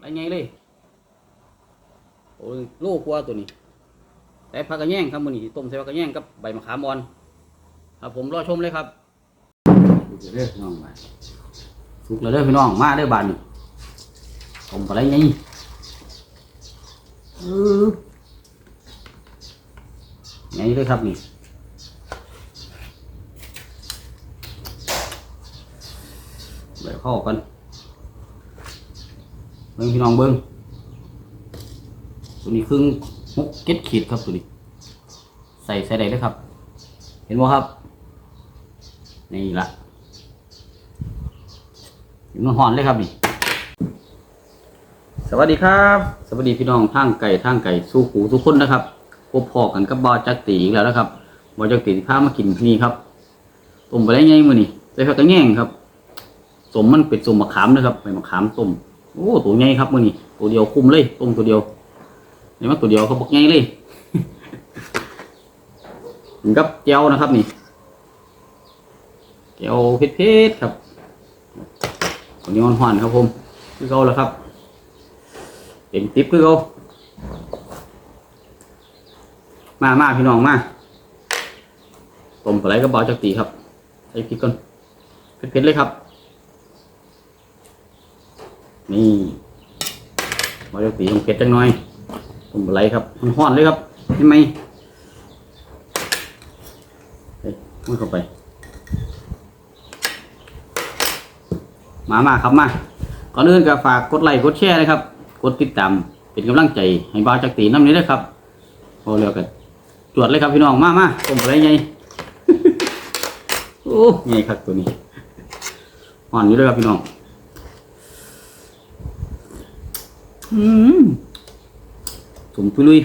ไรไงเลย โอ้ยโลกว่าตัวนี้ แต่ผักกระแยงครับมื้อนี้ต้มใส่ผักกระแยงกับใบมะขามอ่อน ครับผมรอชมเลยครับสุกแล้วเด้อพี่น้องมาสุกแล้วเด้อพี่น้องมาเด้อบานนี่ต้มปลาไหลไงอื้อไงเลยครับนี่เดี๋ยวเข้ากันเบิ่งพี่น้องเบิ่งตัวนี้ครึ่งหกเก็ดขีดครับตัวนี้ ใส่ใส่ได้เลยครับ เห็นไหมครับ นี่ละอยู่นหอนเลยครับนี่สวัสดีครับ สวัสดีพี่น้องทางไก่ทางไก่สู้หูทุกคนนะครับพบพอกันกับบอจักตีอีกแล้วนะครับบอจักตีที่พามากินนี่ครับต้มไปได้ไงมือนี่ใส่ผักกระแง่งครับสมมันเป็นสมมะขามนะครับใบมะขามต้ม โอ้ตัวใหญ่ครับมือนี่ตัวเดียวคุ้มเลยต้มตัวเดียวนี่มันตัวเดียวเขาบอกใหญ่เลยถึงกับเจียวนะครับนี่เจียวเผ็ดๆครับตัวนี้มันหวานครับผมคือเขาแล้วครับเต็มติ๊บคือเขามามาพี่น้องมาต้มปลาไหลกระเบาจักตีครับใส่พริกก่อนเผ็ดๆเลยครับ นี่บาจักตีต้องเผ็ดจังหน่อยต้มไหลครับมันห้อนเลยครับเห็นไหมเฮ้ยมุดเข้าไป มามาครับมาก่อนอื่นก็ฝากกดไลค์กดแชร์นะครับ กดติดตามเป็นกำลังใจให้บ่าวจักตีน้ำนี้ด้วยครับพอแล้วกันจวดเลยครับพี่น้องมามาต้มอะไรไงโอ้ไงครับตัวนี้อ่อนอยู่เลยครับพี่น้อง อืมสมปุยลุย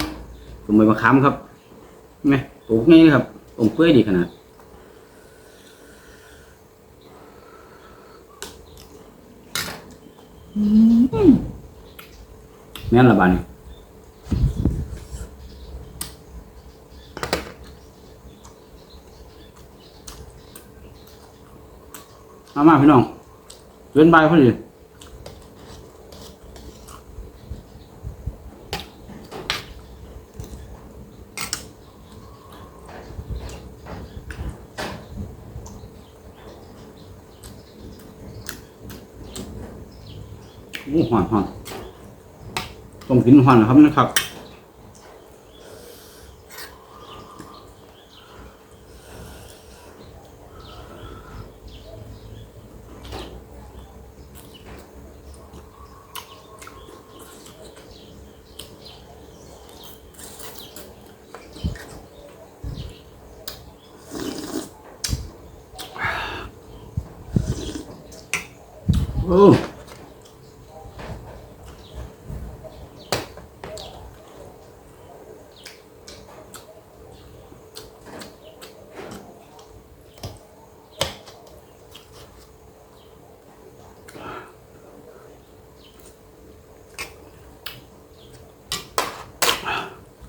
สมใบมะขามครับไหมปลูกไงครับต้มเปื่อยดีขนาดแม่นละบาดนมามาพี่น้องเว้นใบายพอดี อ้หอนหอนต้องกินหอนนะครับนะครับโอ้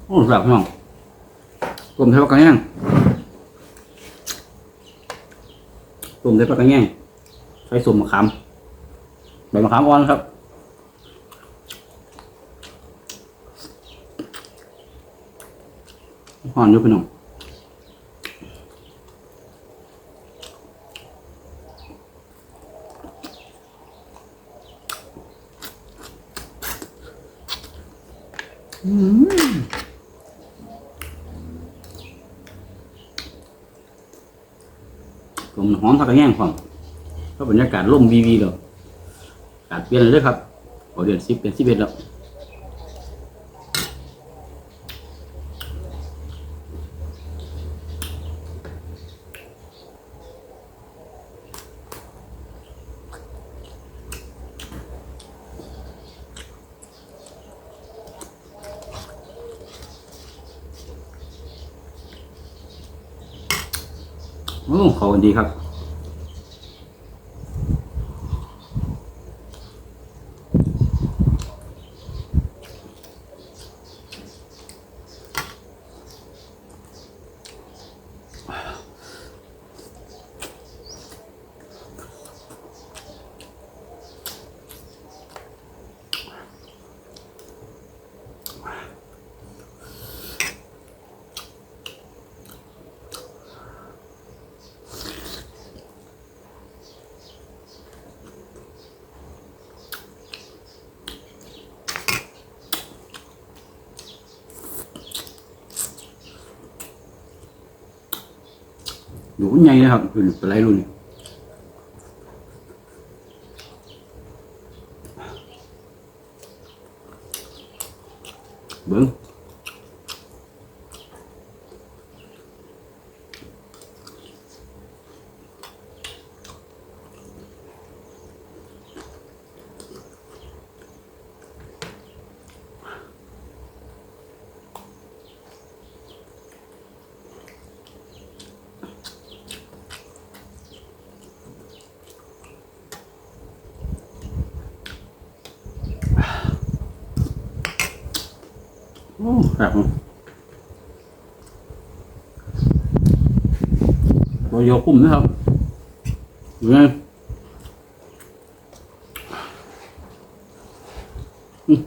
โอ้แบบน้องกลมเทปากกันยังกลมเทปากกันยังใช้สุ่มมะขามใบมะขามอ่อนครับอ่อนอยู่พี่น้อง ผมหอมผักกระแยงความก็บรรยากาศร่มวีวีแล้วอากาศเปลี่ยนเลยครับพอเดือนสิบเป็นสิบเอ็ดแล้ว โอ้ขอบคุณดีครับ อยู่ใหญ่นะครับรุ่นเป็นไรรุ่นนี้เบิ้ง โอ้แบบตัวยอกุ้มนะครับอยู่ไงอืม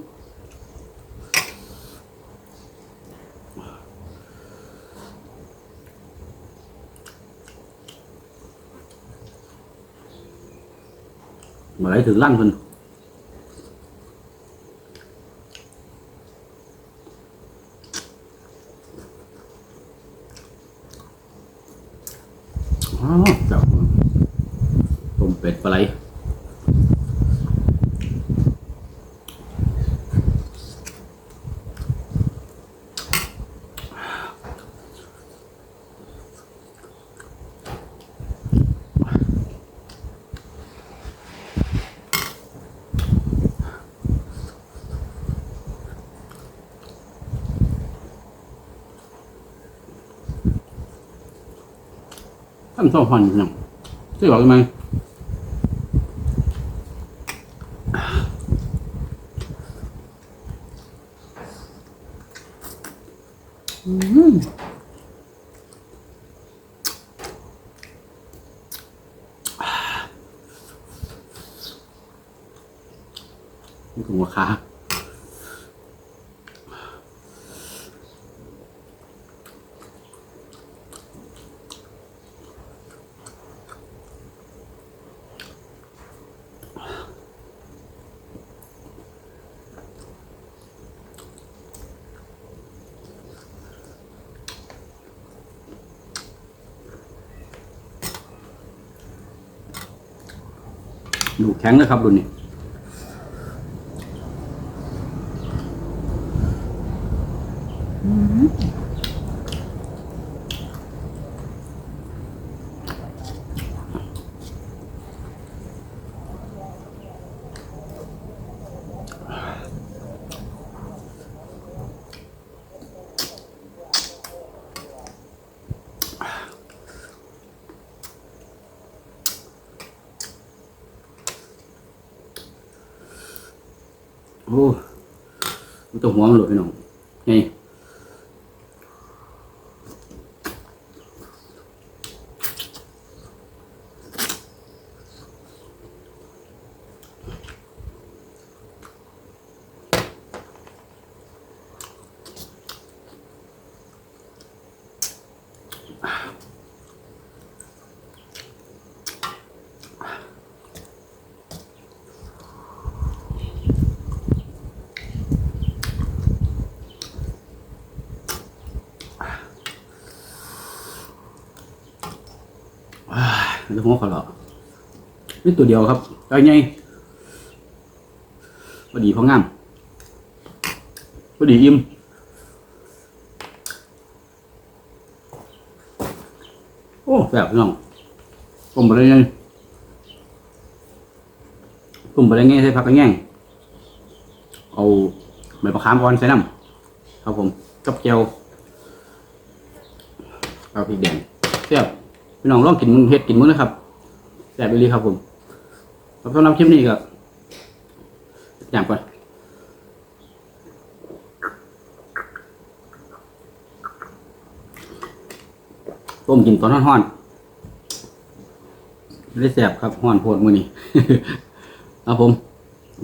มาไหลถึงลั่นเพิ่น อ๋อเจ้าต้มเป็ดปลาไหล ท่านชอบหันหนังที่บอกทำไมอืมนี่คือ หัวขา ดูแข็งนะครับรุ่นนี้ โอ้มันตัวหัวมันหลุดพี่น้องไง มันตัวหัวเขาหรอนี่ตัวเดียวครับไก่ไงพอดีพองามพอดีอิ่มโอ้แบบน้องต้มไปเลยไงต้มไปเลยไงใส่ผักกระแยงเอาใบมะขามอ่อนใส่น้ำครับผมกับเจียวเอาพริกแดงเสียบ พี่น้องลองกินมึงเฮ็ดกินมึงนะครับแซ่บไปเลยครับผมสำหรับคลิปนี้ก็อย่างก่อนต้มกินตอนร้อนๆไม่ได้แซ่บครับร้อนโพดมือนี้ครับผม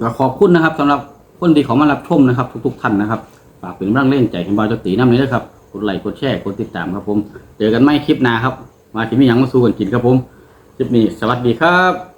ก็ขอบคุณนะครับสำหรับคนที่เขามารับชมนะครับ ทุกๆท่านนะครับฝากเป็นกำลังเล่นใจให้บาวเจตีน้ำนี้ด้วยครับกดไลค์กดแชร์กดติดตามครับผม เจอกันไม่คลิปหน้าครับ มาที่มีหยังมาสู้กันกินครับผมคลิปนี้สวัสดีครับ